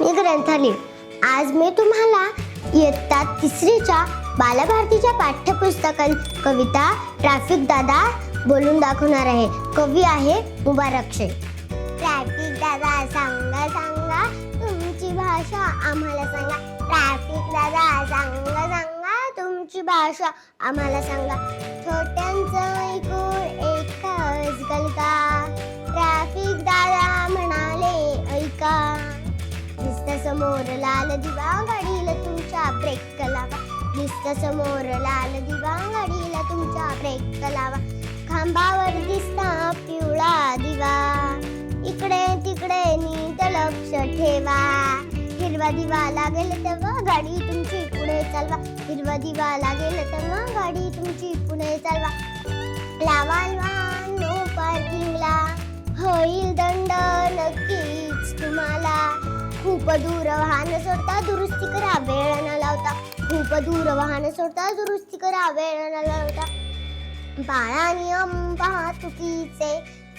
मी ग्रंथाली आज मी तुम्हाला इयत्ता तिसरीच्या बालभारतीच्या पाठ्यपुस्तकात कविता ट्रॅफिक दादा बोलून दाखवणार आहे. कवी आहे मुबारक शेख. ट्रॅफिक दादा सांगा सांगा तुमची भाषा आम्हाला सांगा. ट्रॅफिक दादा सांगा सांगा तुमची भाषा आम्हाला सांगा. छोट्यांचं समोर लाल दिवा गाडीला तुमच्या ब्रेक लावा दिसत समोर लाल दिवा. गाडीला तुमच्या ब्रेक लावा खांबावर दिसता पिवळा दिवा. इकडे तिकडे नीट लक्ष ठेवा. हिरवा दिवा लागेल तेव्हा गाडी तुमची पुढे चालवा. हिरवा दिवा लागेल तेव्हा गाडी तुमची पुढे चालवा. खूप दूर वाहन सोडता दुरुस्ती करा वेळ न लावता. खूप दूर वाहन सोडता दुरुस्ती करा वेळ न लावता. पाळा नियम वाहतुकीचे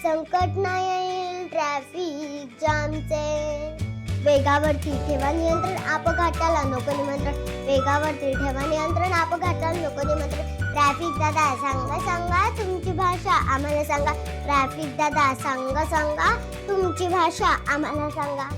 संकट नाही येईल ट्रॅफिक जामचे वेगावरती ठेवा नियंत्रण अपघाताला नको निमंत्रण. वेगावरती ठेवा नियंत्रण अपघाताला नको निमंत्रण. ट्रॅफिक दादा सांगा सांगा तुमची भाषा आम्हाला सांगा. ट्रॅफिक दादा सांगा सांगा तुमची भाषा आम्हाला सांगा.